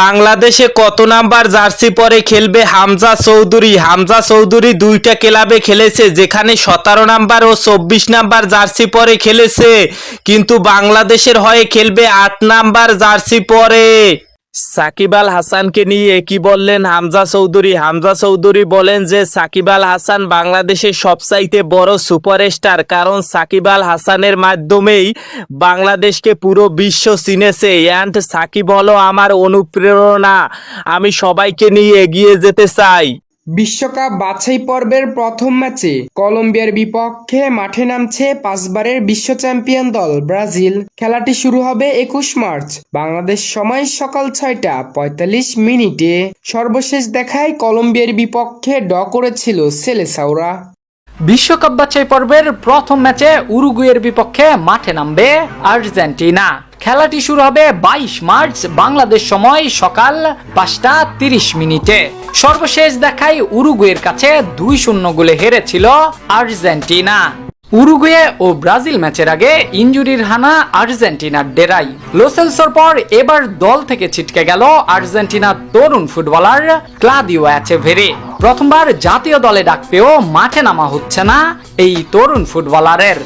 বাংলাদেশে কত number jersey পরে খেলবে হামজা চৌধুরী? হামজা চৌধুরী দুইটা ক্লাবে খেলেছে, যেখানে সতেরো নাম্বার ও চব্বিশ নাম্বার জার্সি পরে খেলেছে। কিন্তু বাংলাদেশের হয়ে খেলবে আট নাম্বার জার্সি পরে। সাকিব আল হাসানকে নিয়ে কি বললেন হামজা চৌধুরী? হামজা চৌধুরী বলেন যে, সাকিব আল হাসান বাংলাদেশের সবচাইতে বড় সুপারস্টার। কারণ সাকিব আল হাসানের মাধ্যমেই বাংলাদেশকে পুরো বিশ্ব চিনেছে। অ্যান্ড সাকিব হলো আমার অনুপ্রেরণা। আমি সবাইকে নিয়ে এগিয়ে যেতে চাই। বিশ্বকাপ বাছাই পর্বের প্রথম ম্যাচে কলম্বিয়ার বিপক্ষে মাঠে নামছে পাঁচবারের বিশ্ব চ্যাম্পিয়ন দল ব্রাজিল। খেলাটি শুরু হবে একুশ মার্চ, বাংলাদেশ সময় সকাল ছয়টা পঁয়তাল্লিশ মিনিটে। সর্বশেষ দেখায় কলম্বিয়ার বিপক্ষে ড করেছিল সেলেসাওরা। বিশ্বকাপ বাছাই পর্বের প্রথম ম্যাচে উরুগুয়ের বিপক্ষে মাঠে নামবে আর্জেন্টিনা। খেলাটি শুরু হবে বাইশ মার্চ, বাংলাদেশ সময় সকাল পাঁচটা তিরিশ মিনিটে। সর্বশেষ দেখায় উরুগুয়ের কাছে দুই শূন্য গোলে হেরেছিল আর্জেন্টিনা। উরুগুয়ে ও ব্রাজিল ম্যাচের আগে ইঞ্জুরির হানা আর্জেন্টিনার ডেরাই। লোসেলসর পর এবার দল থেকে ছিটকে গেল আর্জেন্টিনার তরুণ ফুটবলার ক্লাদিও অ্যাচেভেরে প্রথমবার জাতীয় দলে ডাক পেয়েও মাঠে নামা হচ্ছে না এই তরুণ ফুটবলারের।